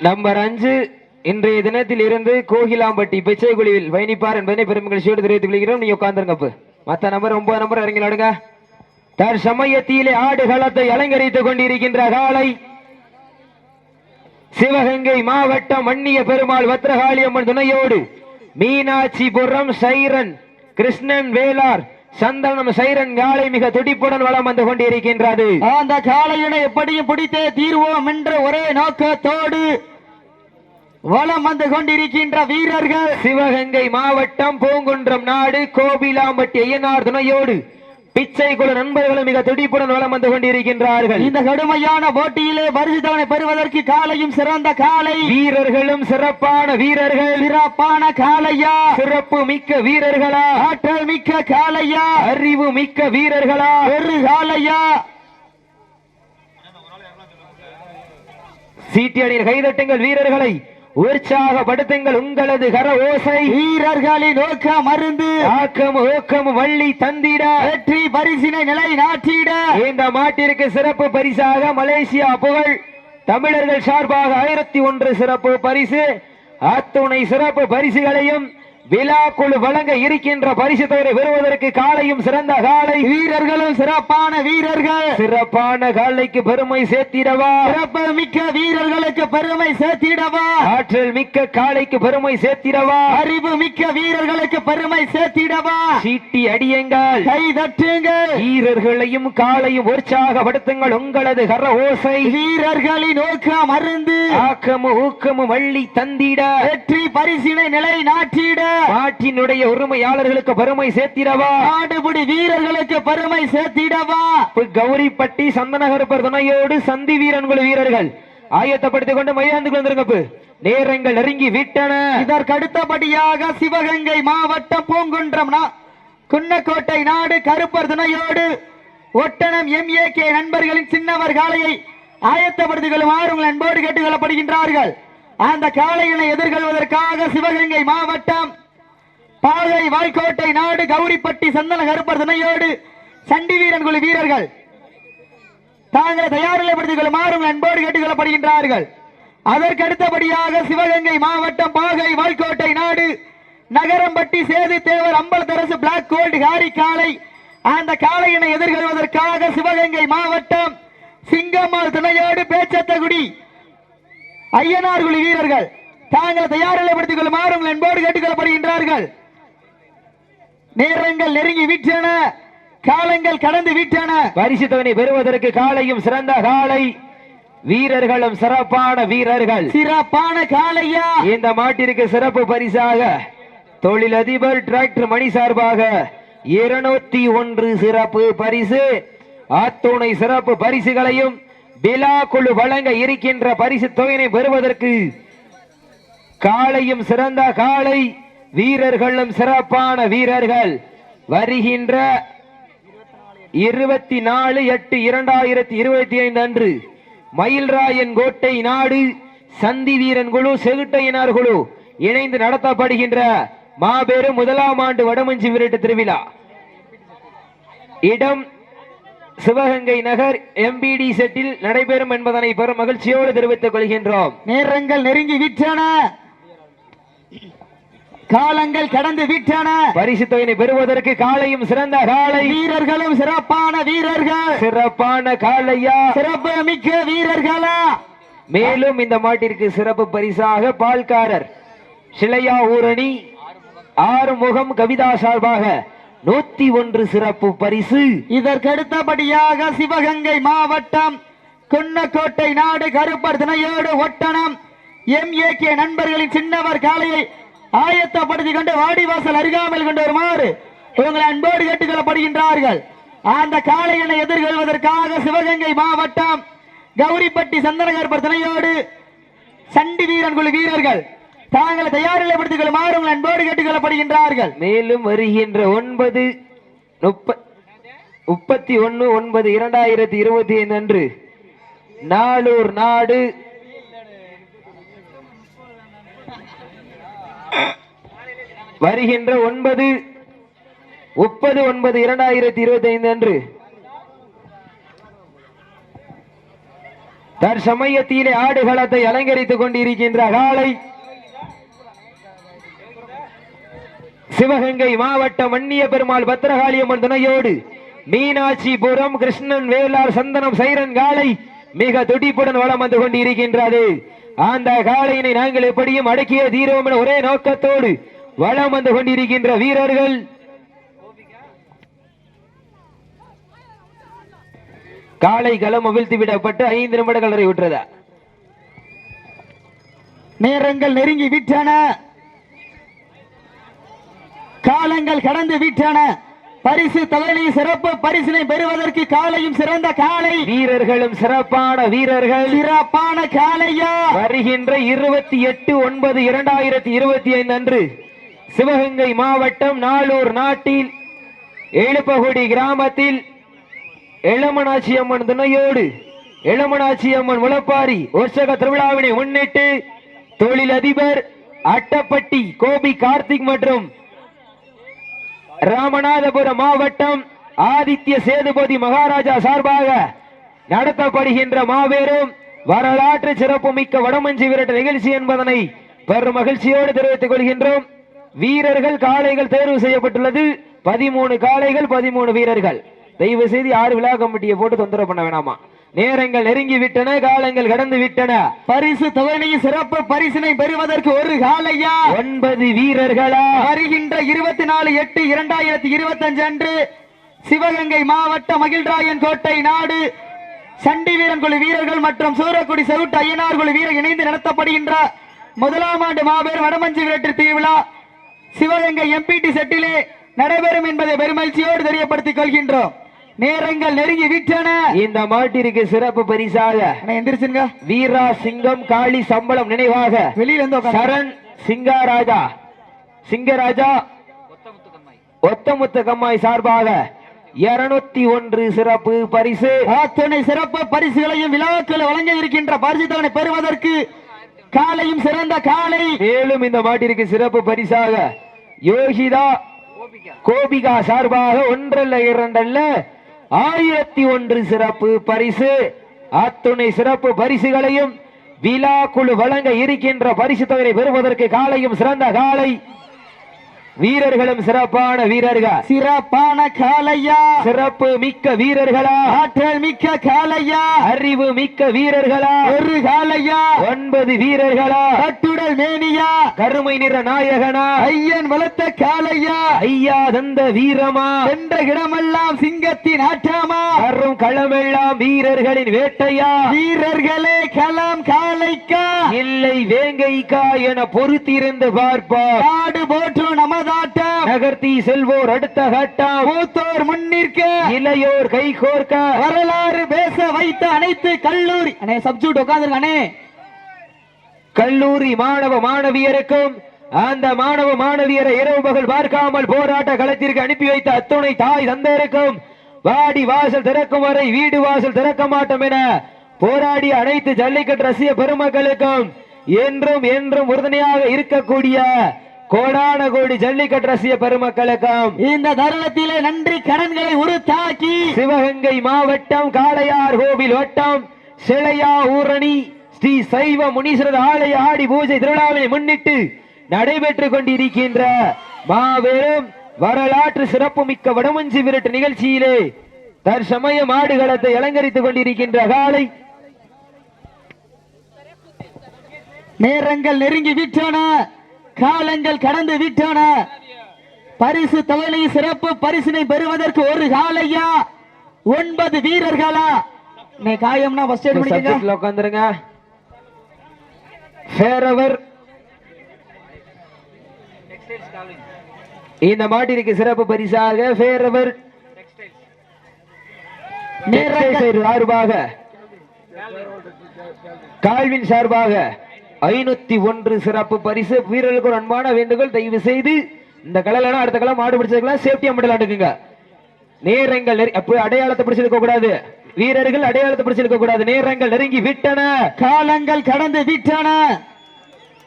Number அஞ்சு இன்றைய தினத்தில் இருந்து கோகிலாம்பட்டி பிச்சை குழுவில் பயணிப்பார் என்பதனை பெரும் மகிழ்ச்சியோடு தெரிவித்துக் கொள்கிறோம். நீ உட்காந்துருங்க மற்ற மத்த நம்பர் ஒன்பது நம்பர் இறங்கி நடுங்க. தற்சமயத்திலே ஆடுகளத்தை அலங்கரித்துக் கொண்டிருக்கின்ற காலை சிவகங்கை மாவட்டம் மன்னிய பெருமாள் வத்திரகாளியம்மன் துணையோடு மீனாட்சிபுரம் சைரன் கிருஷ்ணன் வேளார் சந்தனம் சைரன் காலை மிக துடிப்புடன் வளம் வந்து கொண்டிருக்கின்றது. அந்த காளையினை எப்படியும் பிடித்தே தீர்வோம் என்ற ஒரே நோக்கத்தோடு வலம் வந்து கொண்டிருக்கின்ற வீரர்கள். சிவகங்கை மாவட்டம் பூங்குன்றம் நாடு கோபிலாம்பட்டி ஐயனார் துணையோடு பிச்சை குழு நண்பர்களும் மிக துடிப்புடன் வளம் வந்து கொண்டிருக்கின்றார்கள். இந்த கடுமையான போட்டியிலே பரிசுத்தவனை பெறுவதற்கு காலையும் சிறந்த காலை. வீரர்களும் சிறப்பான வீரர்கள். சிறப்பான காளையா சிறப்பு மிக்க வீரர்களா? ஆற்றல் மிக்க காளையா அறிவு மிக்க வீரர்களா? ஒரு காளையா சீட்டியடியில் கைதட்டுங்கள் வீரர்களை. உற்சாகப்படுத்துங்கள் உங்களது கர ஓசை. வீரர்களின் நோக்கம் மருந்து. ஆக்கம் ஊக்கம் வள்ளி தந்திட. வெற்றி பரிசினை நிலை நாட்டிட. இந்த மாட்டிற்கு சிறப்பு பரிசாக மலேசியா புகழ். தமிழர்கள் சார்பாக ஆயிரத்தி ஒன்று சிறப்பு பரிசு. அத்துணை சிறப்பு பரிசுகளையும் விழா குழு வழங்க இருக்கின்ற பரிசு தொகை பெறுவதற்கு காலையும் சிறந்த காலை. வீரர்களும் சிறப்பான வீரர்கள். சிறப்பான காலைக்கு பெருமை சேர்த்திடவா? சிறப்பு மிக்க வீரர்களுக்கு பெருமை சேர்த்திடவா? ஆற்றல் மிக்க காலைக்கு பெருமை சேர்த்திடவா? அறிவு மிக்க வீரர்களுக்கு பெருமை சேர்த்திடவா? சீட்டி அடியுங்கள். கை தட்டுங்கள். வீரர்களையும் காலையும் உற்சாகப்படுத்துங்கள் உங்களது கர ஓசை. வீரர்களின் நோக்கம் மருந்து ஆக்கமும் ஊக்கமும் வள்ளி தந்திட. வெற்றி பரிசினை நிலை நாட்டிட நாட்டினுடைய உரிமையாளர்களுக்கு பெருமை சேர்த்திடவா? ஆடுபுடி வீரர்களுக்கு பெருமை சேர்த்திடவா? கௌரிப்பட்டி சந்தனகருப்பர் துணையோடு சந்தி வீரன் குழு வீரர்கள். ஆயத்தப்படுத்திக் கொண்டு மைதானத்துக்கு வந்திருங்கப்பு நேரங்கள் நெருங்கி விட்டன. இதற்கு அடுத்தபடியாக சிவகங்கை மாவட்டம் பூங்குன்றம் குன்னக்கோட்டை நாடு கருப்பர் துணையோடு ஒட்டணம் எம்ஏ கே நண்பர்களின் சின்னவர் காளையை ஆயத்தப்படுத்திக் கொள்ளுமாறு உங்கள் அன்போடு கேட்டுக் கொள்ளப்படுகின்றார்கள். அந்த காளையினை எதிர்கொள்வதற்காக சிவகங்கை மாவட்டம் பாகை வாய்க்கோட்டை நாடு கௌரிப்பட்டி சந்தன கருப்பர் துணையோடு சண்டி வீரன் குழு வீரர்கள். தாங்களை தயாரிலைப்படுத்திக் கொள்ளுமாறு அன்போடு கேட்டுக்கொள்ளப்படுகின்றார்கள். அதற்கு அடுத்தபடியாக சிவகங்கை மாவட்டம் பாகை வாய்க்கோட்டை நாடு Nagarampatti Sethu Thevar Ambalatharasu black gold Harry காளை அந்த காளையினை எதிர்கொள்வதற்காக சிவகங்கை மாவட்டம் சிங்கம்மாள் துணையோடு பேச்சத்தகுடி ஐயனார் குழு வீரர்கள். தாங்கள் தயாரிலைப்படுத்திக் கொள்ளுமாறு என்போடு கேட்டுக்கொள்ளப்படுகின்றார்கள். நேரங்கள் நெருங்கி விட்டன காலங்கள் கடந்து விட்டன பரிசு தொகை பெறுவதற்கு காலையும் சிறந்த காலை. வீரர்களும் சிறப்பான வீரர்கள். சிறப்பான காளையா இந்த மாட்டிற்கு சிறப்பு பரிசாக தொழிலதிபர் டிராக்டர் மணி சார்பாக இருநூத்தி ஒன்று சிறப்பு பரிசு அத்துணை சிறப்பு பரிசுகளையும் விழா குழு வழங்க இருக்கின்ற பரிசு தொகையினை பெறுவதற்கு காளையும் சிறந்த காளை வீரர்களும் சிறப்பான வீரர்கள். வருகின்ற இருபத்தி நாலு எட்டு இரண்டாயிரத்தி இருபத்தி ஐந்து அன்று மயில்ராயன் கோட்டை நாடு சந்தி வீரன் குழு செகுட்டையனார் குழு இணைந்து நடத்தப்படுகின்ற மாபெரும் முதலாம் ஆண்டு வடமஞ்சி விரட்டு திருவிழா. இடம் சிவகங்கை நகர் எம்பிடி செட்டில் நடைபெறும் என்பதனை பெரும் மகிழ்ச்சியோடு தெரிவித்துக் கொள்கின்றோம். நேரங்கள் நெருங்கி விற்றன காலங்கள் கடந்து விட்டன. பரிசு தொகையினை பெறுவதற்கு காலையும் சிறந்த காலை. வீரர்களும் சிறப்பான வீரர்கள். சிறப்பான காலையா? சிறப்பு மிக்க வீரர்களா? மேலும் இந்த மாட்டிற்கு சிறப்பு பரிசாக பால்காரர் சிலையா ஊரணி ஆறுமுகம் கவிதா சார்பாக நூத்தி ஒன்று சிறப்பு பரிசு. இதற்கு அடுத்தபடியாக சிவகங்கை மாவட்டம் குன்னக்கோட்டை நாடு கருப்பர் திணையோடு ஒட்டணம் எம்ஏ கே நண்பர்களின் சின்னவர் காளையை ஆயத்தப்படுத்திக் கொண்டு வாடிவாசல் அருகாமல் கொண்டு வருமாறு இவங்களை அன்போடு கேட்டுக்கொள்ளப்படுகின்றார்கள். அந்த காளையனை எதிர்கொள்வதற்காக சிவகங்கை மாவட்டம் கௌரிப்பட்டி சந்தனகர்பர் துணையோடு சண்டி வீரன் குழு வீரர்கள் தாங்களை தயாரிலைப்படுத்திக் கொள்ளுமாறு உங்கள் அன்போடு கேட்டுக்கொள்ளப்படுகின்றார்கள். மேலும் வருகின்ற ஒன்பது முப்ப முப்பத்தி ஒன்னு ஒன்பது இரண்டாயிரத்தி இருபத்தி ஐந்து அன்று நாளூர் நாடு வருகின்ற ஒன்பது முப்பது ஒன்பது இரண்டாயிரத்தி இருபத்தி ஐந்து அன்று. தற்சமயத்திலே ஆடுகளத்தை அலங்கரித்துக் கொண்டிருக்கின்ற காலை சிவகங்கை மாவட்டம் மன்னிய பெருமாள் பத்திரகாளியம்மன் துணையோடு மீனாட்சிபுரம் கிருஷ்ணன் வேளார் சந்தனம் சைரன் காலை மிக துடிப்புடன் வளம் வந்து கொண்டிருக்கின்றது. அந்த காளையினை நாங்கள் எப்படியும் அடக்கிய தீரோம் என ஒரே நோக்கத்தோடு வளம் வந்து கொண்டிருக்கின்ற வீரர்கள். காலை களம் அவிழ்த்து விடப்பட்டு ஐந்து நிமிடங்கள் நிறைவுற்றதா நேரங்கள் நெருங்கி விட்டன. காலங்கள் கடந்து விட்டன. பரிசு தொகையை சிறப்பு பரிசினை பெறுவதற்கு காலையும் சிறந்த காலை. வீரர்களும் சிறப்பான வீரர்கள். சிறப்பான காலையா? வருகின்ற இருபத்தி எட்டு ஒன்பது இரண்டாயிரத்தி இருபத்தி ஐந்து அன்று சிவகங்கை மாவட்டம் நாளூர் நாட்டில் எழுப்பகுடி கிராமத்தில் எளமனாட்சி அம்மன் துணையோடு எளமனாட்சி அம்மன் முளப்பாரி உற்சக திருவிழாவினை முன்னிட்டு தொழிலதிபர் அட்டப்பட்டி கோபி கார்த்திக் மற்றும் ராமநாதபுரம் மாவட்டம் ஆதித்ய சேதுபதி மகாராஜா சார்பாக நடத்தப்படுகின்ற மாபெரும் வரலாற்று சிறப்புமிக்க வடமஞ்சி விரட்டு நிகழ்ச்சி என்பதனை பெரும் மகிழ்ச்சியோடு தெரிவித்துக் கொள்கின்றோம். வீரர்கள் காளைகள் தேர்வு செய்யப்பட்டுள்ளது. பதிமூணு காளைகள் பதிமூணு வீரர்கள். தயவு செய்து யார் விழா கமிட்டியை போட்டு தொந்தரவு பண்ண வேணாமா? நேரங்கள் நெருங்கி விட்டன காலங்கள் கடந்து விட்டன பரிசு தொகையை சிறப்பு பரிசினை பெறுவதற்கு ஒரு காலையா? ஒன்பது வீரர்களா? வருகின்ற இருபத்தி நாலு எட்டு இரண்டாயிரத்தி இருபத்தி அஞ்சு அன்று சிவகங்கை மாவட்ட மகிழ்ராயன் கோட்டை நாடு சண்டி வீரன் குழு வீரர்கள் மற்றும் சூரக்குடி செவுட்டு ஐயனார் குழு வீரர் இணைந்து நடத்தப்படுகின்ற முதலாம் ஆண்டு மாபெரும் வடமஞ்சி விரட்டு திருவிழா சிவகங்கை எம்பிடி செட்டிலே நடைபெறும் என்பதை பெருமகிழ்ச்சியோடு தெரியப்படுத்திக் கொள்கின்றோம். நேரங்கள் நெருங்கி விட்டன. இந்த மாட்டிற்கு சிறப்பு பரிசாக எந்திரிச்சுங்க வீரா சிங்கம் காளி சம்பளம் நினைவாக வெளியில. சரண் சிங்காராஜா. சிங்கராஜா ஒத்தமுத்த கம்மாய் சார்பாக இருநூத்தி ஒன்று சிறப்பு பரிசு. அத்துணை சிறப்பு பரிசுகளையும் விழாக்கள் வழங்க இருக்கின்ற பரிசுத்தவனை பெறுவதற்கு காலையும் சிறந்த காலை. மேலும் இந்த மாட்டிற்கு சிறப்பு பரிசாக யோகிதா கோபிகா சார்பாக ஒன்றல்ல இரண்டல்ல ஆயிரத்தி ஒன்று சிறப்பு பரிசு. அத்துணை சிறப்பு பரிசுகளையும் விழா குழு வழங்க இருக்கின்ற பரிசு தொகையை பெறுவதற்கு காலையும் சிறந்த காலை. வீரர்களும் சிறப்பான வீரர்கள். சிறப்பான காலையா சிறப்பு மிக்க வீரர்களா. ஆற்றல் மிக்க காலையா அறிவு மிக்க வீரர்களா. ஒரு காலையா ஒன்பது வீரர்களா. கட்டுடல் மேனியா. கருமை நிற நாயகனா. ஐயன் வளர்த்த காலையா ஐயா தந்த வீரமா. சென்ற இடமெல்லாம் சிங்கத்தின் ஆட்டாமா வரும் களமெல்லாம் வீரர்களின் வேட்டையா. வீரர்களே களம் காலைக்கா இல்லை வேங்கைக்கா என பொறுத்திருந்து பார்ப்பார் காடு போற்றும் நமதாட்டம் நகர்த்தி செல்வோர் அடுத்த கட்டம் மூத்தோர் முன்னிற்க. இளையோர் கை கோர்க்க. வரலாறு பேச வைத்த அனைத்து கல்லூரி அண்ணே சப்ஜூட் உட்காந்துருங்க அண்ணே. கல்லூரி மாணவ மாணவியருக்கும் அந்த மாணவ மாணவியரை இரவு பகல் பார்க்காமல் போராட்ட களத்திற்கு அனுப்பி வைத்த அத்துணை தாய் தந்தருக்கும் வாடி வாசல் திறக்கும் வரை வீடு வாசல் திறக்க மாட்டோம் என போராடி அனைத்து ஜல்லிக்கட்டு ரசிக பெருமக்களுக்கும் என்றும் என்றும் உறுதுணையாக இருக்கக்கூடிய கோடான கோடி ஜல்லிக்கட்டு ரசிக பெருமக்களுக்கும் இந்த தருணத்திலே நன்றி கடன்களை உருத்தாக்கி சிவகங்கை மாவட்டம் காளையார் கோவில் வட்டம் சிலையா ஊரணி ஸ்ரீ சைவ முனீஸ்வரர் ஆலய ஆடி பூஜை திருவிழாவை முன்னிட்டு நடைபெற்றுக் கொண்டிருக்கின்ற மாபெரும் வரலாற்று சிறப்புமிக்க வடமஞ்சி விரட்டு நிகழ்ச்சியிலே தற்சமயம் ஆடுகளத்தை அலங்கரித்துக் கொண்டிருக்கின்ற காலை நேரங்கள் நெருங்கி விட்டன. காலங்கள் கடந்து விட்டன. பரிசு தொகையை சிறப்பு பரிசினை பெறுவதற்கு ஒரு காலையா? ஒன்பது வீரர்களா? நீ காயம்னா ஃபர்ஸ்ட் எய்ட் பண்ணிக்கங்க. சப்ஜெக்ட்ல உட்காந்துருங்க ஃபேரவர் இந்த மாட்டிற்கு சிறப்பு பரிசாக ஃபேரவர் சார்பாக கால்வின் சார்பாக. ஐநூத்தி ஒன்று சிறப்பு பரிசு வீரர்களுக்கு ஒரு அன்பான வேண்டுகோள் தயவு செய்து இந்த கலலாம் அடுத்த கலம் மாடு பிடிச்சதுக்கெல்லாம் சேஃப்டியா மட்டும் விளையாண்டுக்குங்க நேரங்கள் நெரு- அப்ப அடையாளத்தை பிடிச்சிருக்க கூடாது. வீரர்கள் அடையாளத்தை பிடிச்சிருக்க கூடாது. நேரங்கள் நெருங்கி விட்டன. காலங்கள் கடந்து விட்டன.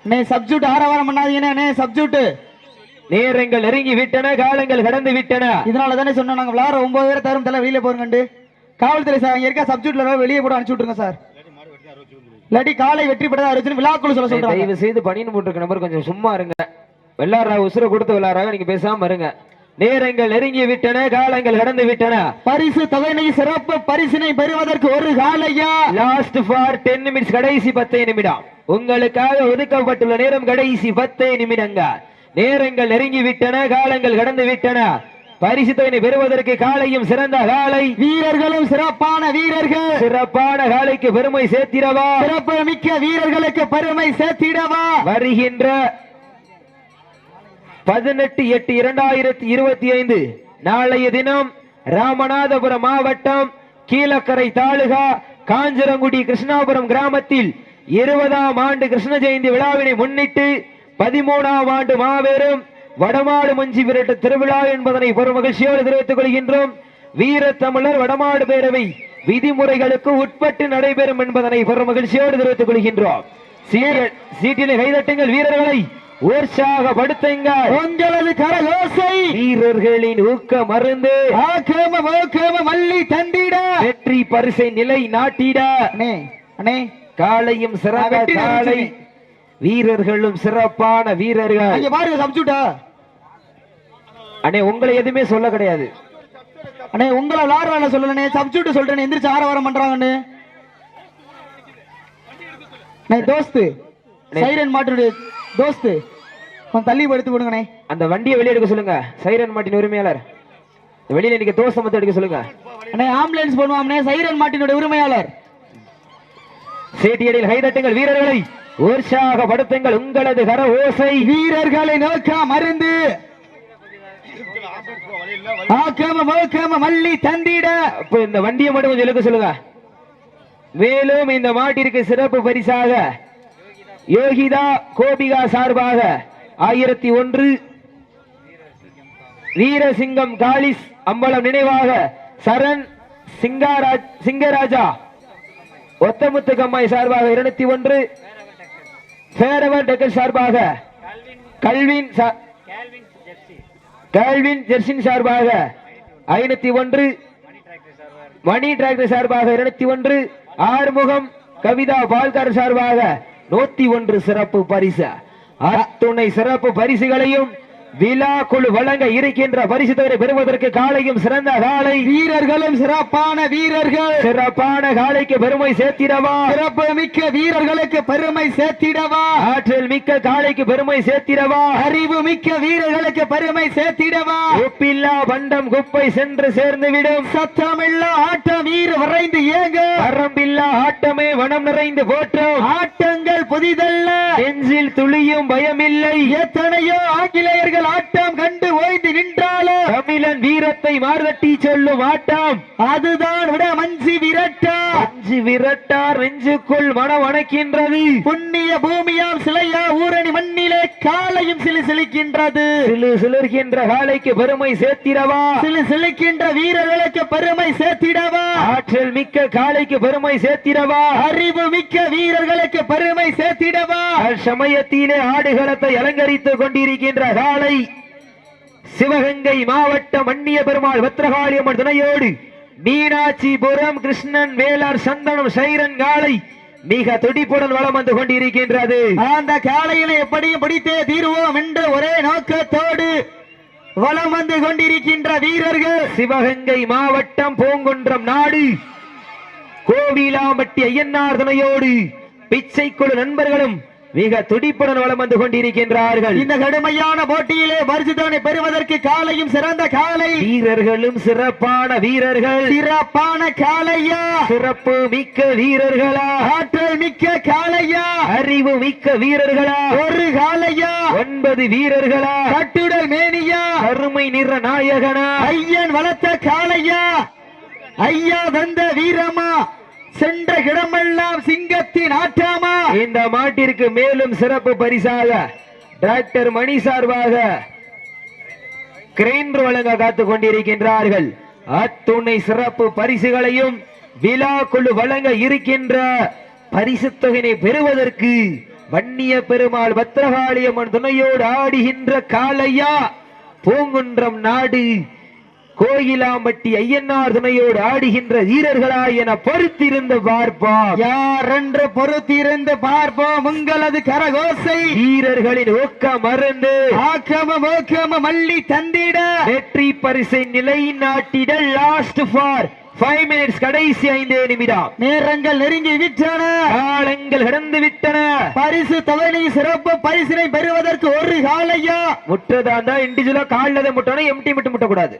நே சப்ஜூட் ஆரவாரம் பண்ணாதீங்க நே சப்ஜூட் நேரங்கள் நெருங்கி விட்டன. காலங்கள் கடந்து விட்டன. இதனால தானே சொன்னோம் நாங்க விளாட ஒன்பது பேர் தரும் தலை வெளியில போறங்கண்டு காவல்துறை சார் இங்க இருக்க? சப்ஜூட்ல வெளியே போட அனுப்பிச்சு விட்டுருங்க சார். இல்லாட்டி காலை வெற்றி பெறதா இருந்துச்சு விழாக்குழு சொல்ல சொல்றாங்க. தயவு செய்து பணியின் போட்டிருக்க நம்பர் கொஞ்சம் சும்மா இருங்க. விளையாடுறா உசுர கொடுத்து விளையாடுறாங்க நீங்க பேசாம இருங்க. நேரங்கள் நெருங்கி விட்டன காலங்கள் கடந்து விட்டன. பரிசு தொகையினை சிறப்பு பரிசினை பெறுவதற்கு ஒரு காலையா? லாஸ்ட் ஃபார் டென் நிமிட்ஸ் கடைசி பத்தே நிமிடம். உங்களுக்காக ஒதுக்கப்பட்டுள்ள நேரம் கடைசி பத்தே நிமிடங்கள் நேரங்கள் நெருங்கி விட்டன காலங்கள் கடந்து விட்டன. பரிசு தொகையினை பெறுவதற்கு காலையும் சிறந்த காலை வீரர்களும் சிறப்பான வீரர்கள். சிறப்பான காலைக்கு பெருமை சேர்த்திடவா? சிறப்பு மிக்க வீரர்களுக்கு பெருமை சேர்த்திடவா? வருகின்ற பதினெட்டு எட்டு இரண்டாயிரத்தி இருபத்தி ஐந்து நாளைய தினம் ராமநாதபுரம் மாவட்டம் கீழக்கரை தாலுகா காஞ்சரங்குடி கிருஷ்ணாபுரம் கிராமத்தில் இருபதாம் ஆண்டு கிருஷ்ண ஜெயந்தி விழாவினை முன்னிட்டு பதிமூணாம் ஆண்டு மாபெரும் வடமாடு மஞ்சி விரட்டு திருவிழா என்பதனை பெரும் மகிழ்ச்சியோடு தெரிவித்துக் கொள்கின்றோம். வீர தமிழர் வடமாடு பேரவை விதிமுறைகளுக்கு உட்பட்டு நடைபெறும் என்பதனை பெரும் மகிழ்ச்சியோடு தெரிவித்துக் கொள்கின்றோம். சீட்டிலே கைதட்டுங்கள் வீரர்களை. உற்சாகப்படுத்துங்கள். உங்களது கரகோசை. வீரர்களின் ஊக்க மருந்து. ஆக்கம மோக்கம மல்லி தந்திட வெற்றி பரிசை நிலை நாட்டிட. அண்ணே காலையும் சிறந்த காலை. வீரர்களும் சிறப்பான வீரர்கள். பாருங்க சப்ஜூட்டா அண்ணே உங்களை எதுவுமே சொல்ல கிடையாது. அண்ணே உங்களை விளாடுறாங்க சொல்லணே சப்ஜூட் சொல்றேன் எந்திரிச்சு ஆரவாரம் பண்றாங்கன்னு தோஸ்து சைரன் மாட்டுடைய தோஸ்து கொஞ்சம் தள்ளி எடுத்து விடுங்கண்ணே. அந்த வண்டியை வெளியே எடுக்க சொல்லுங்க. சைரன் மாட்டின் உரிமையாளர். வெளியில இன்னைக்கு தோசை மத்த எடுக்க சொல்லுங்க. அண்ணே ஆம்புலன்ஸ் பண்ணுவாம்னே சைரன் மாட்டினுடைய உரிமையாளர். சேட்டியடியில் கைதட்டுங்கள் வீரர்களை. உற்சாகப்படுத்துங்கள் உங்களது கர ஓசை. வீரர்களை நோக்க மருந்து. ஆக்கம மோக்கம மல்லி தந்திட. அப்ப இந்த வண்டியை மட்டும் கொஞ்சம் இழுக்க சொல்லுங்க. மேலும் இந்த மாட்டிற்கு சிறப்பு பரிசாக யோகிதா கோபிகா சார்பாக ஆயிரத்தி ஒன்று. வீரசிங்கம் காலிஸ் அம்பலம் நினைவாக சரண் சிங்காராஜ் சிங்கராஜா. ஒத்தமுத்து கம்மாய் சார்பாக இருநூத்தி ஒன்று. டெக்கல் சார்பாக கல்வின் கேள்வின் ஜெர்சின் சார்பாக ஐநூத்தி ஒன்று. மணி டிராக்டர் சார்பாக இருநூத்தி ஒன்று. ஆறுமுகம் கவிதா பால்கார் சார்பாக நூத்தி ஒன்று சிறப்பு பரிசு. அத்துணை சிறப்பு பரிசுகளையும் விழா குழு வழங்க இருக்கின்ற பரிசு தொகை பெறுவதற்கு காலையும் சிறந்த காலை. வீரர்களும் சிறப்பான வீரர்கள். சிறப்பான காலைக்கு பெருமை சேர்த்திடவா. சிறப்பு மிக்க வீரர்களுக்கு பெருமை சேர்த்திடவா. ஆற்றல் மிக்க காலைக்கு பெருமை சேர்த்திடவா. அறிவு மிக்க வீரர்களுக்கு பெருமை சேர்த்திடவா. உப்பில்லா பண்டம் குப்பை சென்று சேர்ந்து விடும். சத்தமில்லா ஆட்டம் வீர வரைந்து ஏங்க வரம்பில்லா ஆட்டமே வனம் நிறைந்து போற்றும். ஆட்டங்கள் புதிதல்ல. நெஞ்சில் துளியும் பயமில்லை. எத்தனையோ ஆங்கிலேயர்கள் ஆட்டம் கண்டு ஓய்ந்து நின்றாலும் தமிழன் வீரத்தை மார்தட்டி சொல்லும் ஆட்டம் அதுதான் விட மஞ்சி விரட்டா. மஞ்சி விரட்டா நெஞ்சுக்குள் மனம் வணக்கின்றது புண்ணிய பூமியாம் சிலையா ஊரணி மண்ணிலே காலையும் சிலு சிலிக்கின்றது. சிலு சிலிர்கின்ற காலைக்கு பெருமை சேர்த்திடவா. சிலு சிலிக்கின்ற வீரர்களுக்கு பெருமை சேர்த்திடவா. ஆற்றல் மிக்க காலைக்கு பெருமை சேர்த்திடவா. அறிவு மிக்க வீரர்களுக்கு பெருமை சேர்த்திடவா. சமயத்திலே ஆடுகளத்தை அலங்கரித்துக் கொண்டிருக்கின்ற காலை சிவகங்கை மாவட்டம் மன்னிய பெருமாள் பத்திரகாளியம்மன் துணையோடு மீனாட்சிபுரம் கிருஷ்ணன் வேளார் சந்தனம் சைரன் காலை மிக துடிப்புடன் வலம் வந்து கொண்டிருக்கின்றது. அந்த காலையில எப்படியும் பிடித்தே தீருவோம் என்ற ஒரே நோக்கத்தோடு வலம் வந்து கொண்டிருக்கின்ற வீரர்கள். சிவகங்கை மாவட்டம் பூங்குன்றம் நாடு. கோவிலாம்பட்டி ஐயன்னார் துணையோடு பிச்சைக்குழு நண்பர்களும் மிக துடிப்புடன் வலம் வந்து கொண்டிருக்கின்றார்கள். இந்த கடுமையான போட்டியிலே பரிசுத்தவனை பெறுவதற்கு காலையும் சிறந்த காலை. வீரர்களும் சிறப்பான வீரர்கள். சிறப்பான காலையா? சிறப்பு மிக்க வீரர்களா? ஆற்றல் மிக்க காலையா? அறிவு மிக்க வீரர்களா? ஒரு காலையா? ஒன்பது வீரர்களா? கட்டுடல் மேனியா? கருமை நிற நாயகனா? ஐயன் வளர்த்த காளையா ஐயா வந்த வீரமா? சென்ற இடமெல்லாம் சிங்கத்தின் ஆற்றாமா? இந்த மாட்டிற்கு மேலும் சிறப்பு பரிசாக டாக்டர் மணி சார்பாக கிரைண்டர் வழங்க காத்துக் கொண்டிருக்கின்றார்கள். அத்துணை சிறப்பு பரிசுகளையும் விழா குழு வழங்க இருக்கின்ற பரிசு தொகையினை பெறுவதற்கு வன்னிய பெருமாள் பத்திரகாளியம்மன் துணையோடு ஆடுகின்ற காளையா பூங்குன்றம் நாடு கோயிலாம்பட்டி ஐயனார் துணையோடு ஆடுகின்ற வீரர்களா என பொறுத்திருந்து பார்ப்போம். யார் என்று பொறுத்திருந்து பார்ப்போம்? உங்களது கரகோசை. வீரர்களின் ஊக்கம் மறந்து ஆக்கம ஓக்கம மல்லி தந்திட. வெற்றி பரிசை நிலைநாட்டிட லாஸ்ட் ஃபார் ஃபைவ் மினிட்ஸ் கடைசி ஐந்தே நிமிடம். நேரங்கள் நெருங்கி விட்டன. காலங்கள் கடந்து விட்டன. பரிசு தொகை சிறப்பு பரிசினை பெறுவதற்கு ஒரு காலையா? முற்றதா இருந்தா இண்டிவிஜுவலா காலில் முட்டணும் எம்டி மட்டும் முட்டக்கூடாது.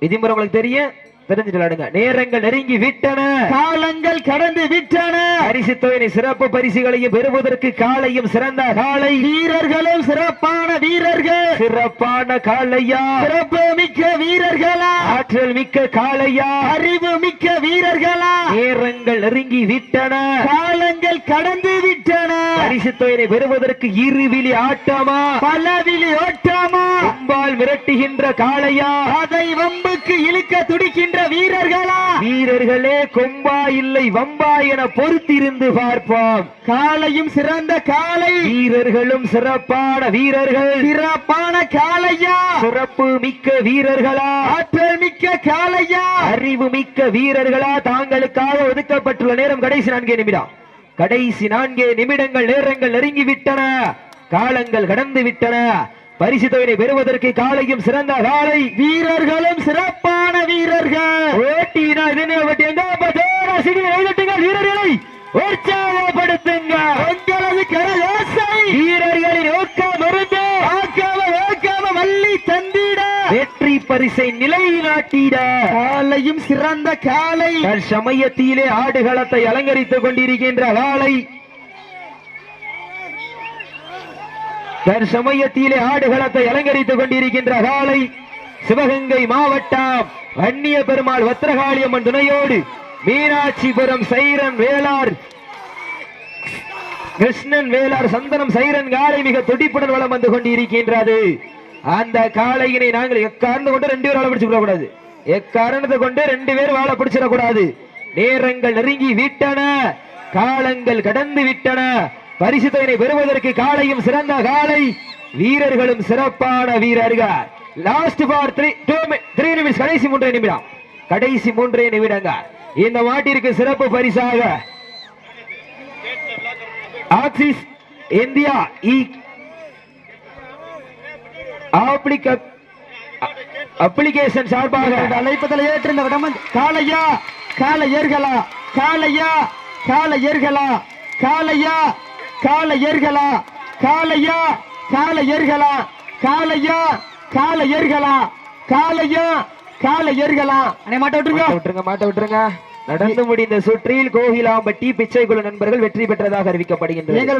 விதிமுறை உங்களுக்கு தெரியும். தெரிஞ்சுட்டு விளையாடுங்க. நேரங்கள் நெருங்கி விட்டன. காலங்கள் கடந்து விட்டன. பரிசு தொகை சிறப்பு பரிசுகளையும் பெறுவதற்கு காலையும் சிறந்த காலை. வீரர்களும் சிறப்பான வீரர்கள். சிறப்பான காலையா? சிறப்பு மிக்க வீரர்களா? ஆற்றல் மிக்க காலையா? அறிவு மிக்க வீரர்களா? நேரங்கள் நெருங்கி விட்டன. காலங்கள் கடந்து விட்டன. பரிசு தொகை பெறுவதற்கு இருவிழி ஆட்டமா? பலவிழி ஓட்டமா? அம்பால் மிரட்டுகின்ற காளையா? அதை வம்புக்கு இழுக்க துடிக்கின்ற வீரர்களா? வீரர்களே கொம்பா இல்லை வம்பா என பொறுத்திருந்து பார்ப்போம். காலையும் சிறந்த காலை வீரர்களும் சிறப்பான வீரர்கள். சிறப்பான காளையா? சிறப்பு மிக்க வீரர்களா? ஆற்றல் மிக்க காளையா? அறிவு மிக்க வீரர்களா? தாங்களுக்காக ஒதுக்கப்பட்டுள்ள நேரம் கடைசி நான்கே நிமிடம். கடைசி நான்கே நிமிடங்கள் நேரங்கள் நெருங்கி விட்டன காலங்கள் கடந்து விட்டன பரிசு தொகையை பெறுவதற்கு காலையும் சிறந்த காலை. வீரர்களும் சிறப்பான வீரர்கள். ஓட்டினா இதனை ஓட்டி எங்க? வீரர்களை உற்சாகப்படுத்துங்க உங்களது கரயோசை வீரர்களின் ஊக்கம் மருந்து ஆக்காம ஓக்காம வள்ளி தந்திட வெற்றி பரிசை நிலைநாட்டிட காலையும் சிறந்த காலை. சமயத்திலே ஆடுகளத்தை அலங்கரித்துக் கொண்டிருக்கின்ற காலை சமயத்திலே ஆடுகளத்தை அலங்கரித்துக் கொண்டிருக்கின்ற காலை சிவகங்கை மாவட்டம் வன்னிய பெருமாள் வத்திரகாளியம்மன் துணையோடு மீனாட்சிபுரம் சைரன் வேளார் கிருஷ்ணன் வேளார் சந்தனம் சைரன் காலை மிக துடிப்புடன் வளம் வந்து கொண்டிருக்கின்றது. அந்த காளையினை நாங்கள் எக்காரணத்தை கொண்டு ரெண்டு பேர் வாழ பிடிச்சு கூடாது எக்காரணத்தை கொண்டு ரெண்டு பேர் வாழ பிடிச்சிடக்கூடாது. நேரங்கள் நெருங்கி விட்டன. காலங்கள் கடந்து விட்டன. பரிசுத்தனை பெறுவதற்கு காளையும் சிறந்த காளை வீரர்களும் சிறப்பான வீரர்கள். Last for three two three நிமிஷம் கடைசி மூன்றே நிமிடம். கடைசி மூன்றே நிமிடங்கள். இந்த மாட்டிற்கு சிறப்பு பரிசாக. ஆக்சிஸ் இந்தியா இ அப்ளிகேஷன் சார்பாக அழைப்பதில் ஏற்றிருந்த விடமன் காளையா கால ஏர்களா காளையா கால ஏர்களா காளையா கால ஏர்களா காளையா கால ஏர்களா காளையா கால ஏர்களா காளையா கால ஏர்களா மாட்ட விட்டுருங்க. விட்டுருங்க மாட்ட விட்டுருங்க. நடந்து முடிந்த சுற்றில் கோகிலாம்பட்டி பிச்சைக்குழு நண்பர்கள் வெற்றி பெற்றதாக அறிவிக்கப்படுகின்றது. எங்களோட